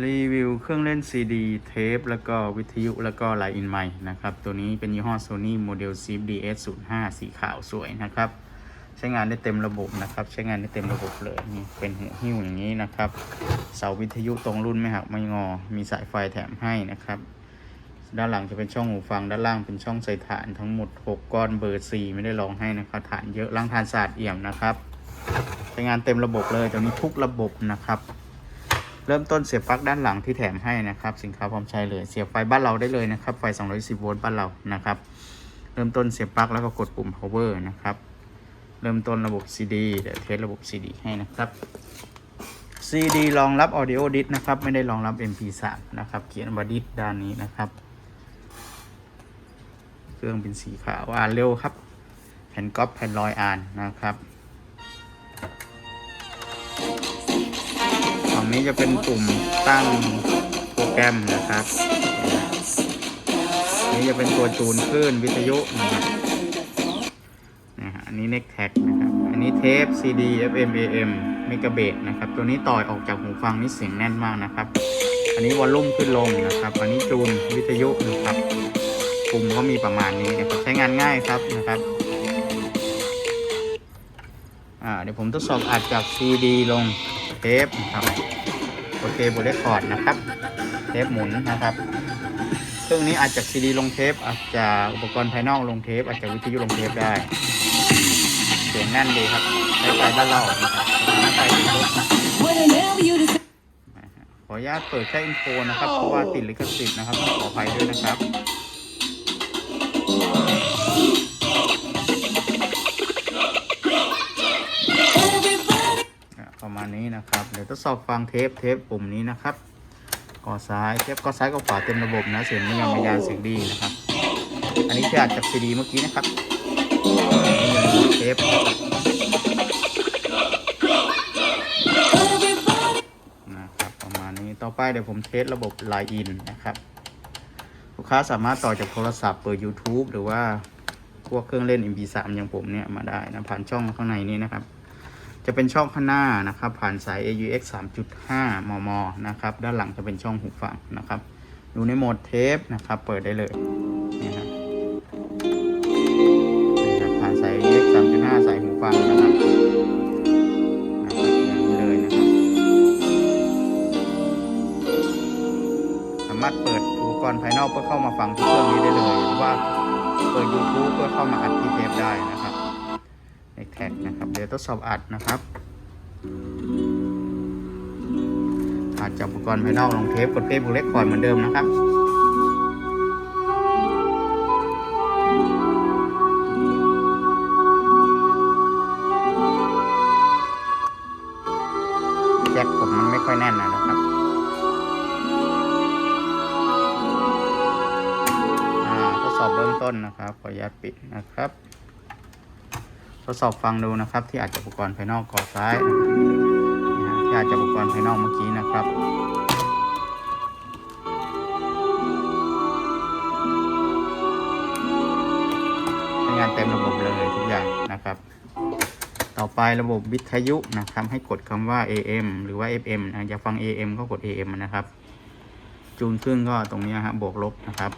รีวิวเครื่องเล่นซีดีเทปแล้วก็วิทยุแล้วก็ไลน์อินไมค์นะครับ ตัวนี้เป็นยี่ห้อ Sony Model c DS 0 5สีขาวสวยนะครับ ใช้งานได้เต็มระบบนะครับ ใช้งานได้เต็มระบบเลยนี่เป็นหัวหิ้วอย่างนี้นะครับ เสาวิทยุตรงรุ่นไม่หักไม่งอ มีสายไฟแถมให้นะครับ ด้านหลังจะเป็นช่องหูฟัง ด้านล่างเป็นช่องใส่ฐานทั้งหมด 6 ก้อนเบอร์ 4 ไม่ได้ลองให้นะครับฐานเยอะล้างทานสะอาดเอี่ยมนะครับ ใช้งานเต็มระบบเลยตัวนี้ทุกระบบนะครับ เริ่มต้นเสียบปลั๊กด้านหลังที่แถมให้นะครับ สินค้าพร้อมใช้เลย เสียบไฟบ้านเราได้เลยนะครับ ไฟ 210 โวลต์บ้านเรานะครับ เริ่มต้นเสียบปลั๊กแล้วก็กดปุ่ม power นะครับ เริ่มต้นระบบ CD เดี๋ยวเทสระบบ CD ให้นะครับ CD รองรับ Audio Disc นะครับ ไม่ได้รองรับ MP3 นะครับ เขียนว่า Disc ด้านนี้นะครับ เครื่องเป็นสีขาวอ่านเร็วครับ แผ่นก๊อปแผ่นลอยอ่านนะครับ นี้จะเป็นปุ่มตั้งโปรแกรมนะครับนี่จะเป็นตัวจูนคลื่นวิทยุนะครับนะฮะอันนี้ Neck Tag นะครับ อันนี้เทป CD FM AM เมกะเบสนะครับ ตัวนี้ต่อยออกจากหูฟังนี่เสียงแน่นมากนะครับ อันนี้วอลลุ่มขึ้นลงนะครับ อันนี้จูนวิทยุนะครับ ปุ่มก็มีประมาณนี้นะครับ ใช้งานง่ายครับนะครับ อ่า เดี๋ยวผมทดสอบอัดจาก CD ลงเทปนะครับ โอเคบทเรคคอร์ดนะครับ เทปหมุนนะครับเครื่องนี้อาจจะซีดีลงเทปอาจจะอุปกรณ์ภายนอกลงเทปอาจจะวิทยุลงเทปได้ เสียงแน่นดีครับใช้ไฟบ้านเรานะครับใช้ไฟดรถ Whatever you decide. นะฮะขออนุญาตเปิดแค่อินโฟนะครับเพราะว่าติดลิขสิทธิ์นะครับต้องขออภัยด้วยนะครับ ประมาณนี้นะครับเดี๋ยวทดสอบฟังเทปเทปปุ่มนี้นะครับก่อซ้ายเทปก่อซ้ายก็ขวาเต็มระบบนะเสียงไม่ยังไม่ยานเสียงดีนะครับ อันนี้คืออัดจากซีดีเมื่อกี้นะครับนี่เทปนะครับประมาณนี้ต่อไปเดี๋ยวผมเทสระบบ Line In นะครับลูกค้าสามารถต่อจากโทรศัพท์เปิด YouTube หรือว่าพวกเครื่องเล่น MP3 อย่างผมเนี่ยมาได้นะผ่านช่องข้างในนี้นะครับ จะเป็นช่องข้างหน้านะครับ ผ่านสาย AUX 3.5 มม นะครับ ด้านหลังจะเป็นช่องหูฟังนะครับอยู่ในโหมดเทปนะครับ เปิดได้เลยนี่ครับผ่านสาย AUX 3.5 สายหูฟังนะครับนะครับอย่างนี้เลยนะครับสามารถเปิดอุปกรณ์ภายนอกเพื่อเข้ามาฟังที่เครื่องนี้ได้เลย หรือว่าเปิด YouTube เพื่อเข้ามาอัดที่เทปได้นะครับ แท็กนะครับ เดี๋ยวทดสอบอัดนะครับอัดจากอุปกรณ์ภายนอกลงเทปกดเพลย์บุเล็กคอร์เหมือนเดิมนะครับแจ็คผมมันไม่ค่อยแน่นนะครับทดสอบเบื้องต้นนะครับ ขออนุญาตปิดนะครับ ทดสอบฟังดูนะครับ ที่อาจจะอุปกรณ์ภายนอกก่อซ้ายนะฮะที่อาจจะอุปกรณ์ภายนอกเมื่อกี้นะครับใช้งานเต็มระบบเลยทุกอย่างนะครับ ต่อไประบบวิทยุนะครับให้กดคำว่า AM หรือว่า FM นะอยากฟัง AM ก็กด AM นะครับ จูนขึ้นก็ตรงนี้ฮะบวกลบนะครับ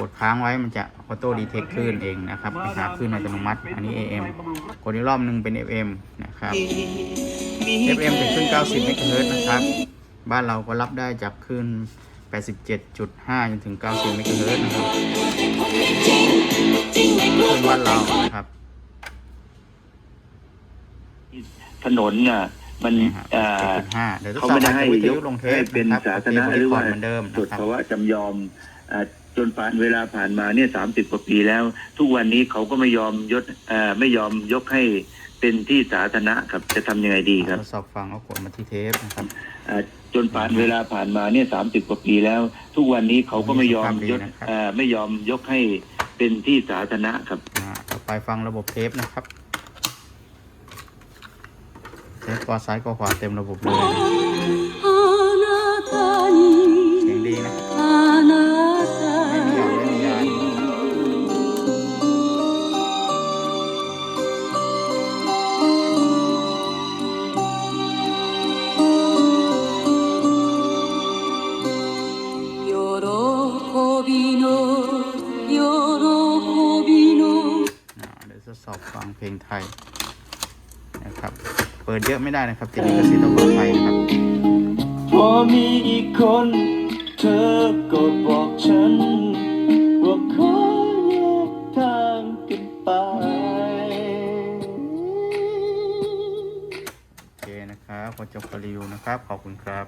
กดค้างไว้มันจะออโต้ดีเทคคลื่นเองนะครับไปหาคลื่นอัตโนมัติ อันนี้ AM กดอีกรอบหนึ่งเป็น FM นะครับ FM เป็นคลื่น 90 เมกะเฮิรตซ์นะครับ บ้านเราก็รับได้จากคลื่น 87.5 จนถึง 90 เมกะเฮิรตซ์นะครับคลื่นบ้านเรานะครับ ถนนน่ะมันนี่ฮะเอ่อ7.5เดี๋ยวทดเขาสอบไม่ได้อาจให้จะวิทยยุกลงเทให้ปเป็นนะครับสาธารณะหรือว่าเหมือนเดิมสุนะดครับภาวะจำยอมอ่า จนผ่านเวลาผ่านมาเนี่ยสามสิบกว่าปีแล้ว ทุกวันนี้เขาก็ไม่ยอมยศเอ่อไม่ยอมยกให้เป็นที่สาธารณะครับจะทำยังไงดีครับทดสอบฟังเอากดมาที่เทปนะครับอ่าจนผ่านเวลาผ่านมาเนี่ยสามสิบกว่าปีแล้ว ทุกวันนี้เขาก็ไม่ยอมยศเอ่อไม่ยอมยกให้เป็นที่สาธารณะครับอ่าต่อไปฟังระบบเทปนะครับเทปกอซ้ายกอขวาเต็มระบบเลย อบฟังเพลงไทยนะครับ เปิดเยอะไม่ได้นะครับติดลิขสิทธิ์ต้องขออภัยนะครับพอมีอีกคน เธอก็บอกฉันว่าขอแยกทางกันไปโอเคนะครับขอจบการรีวิวนะครับ ขอบคุณครับ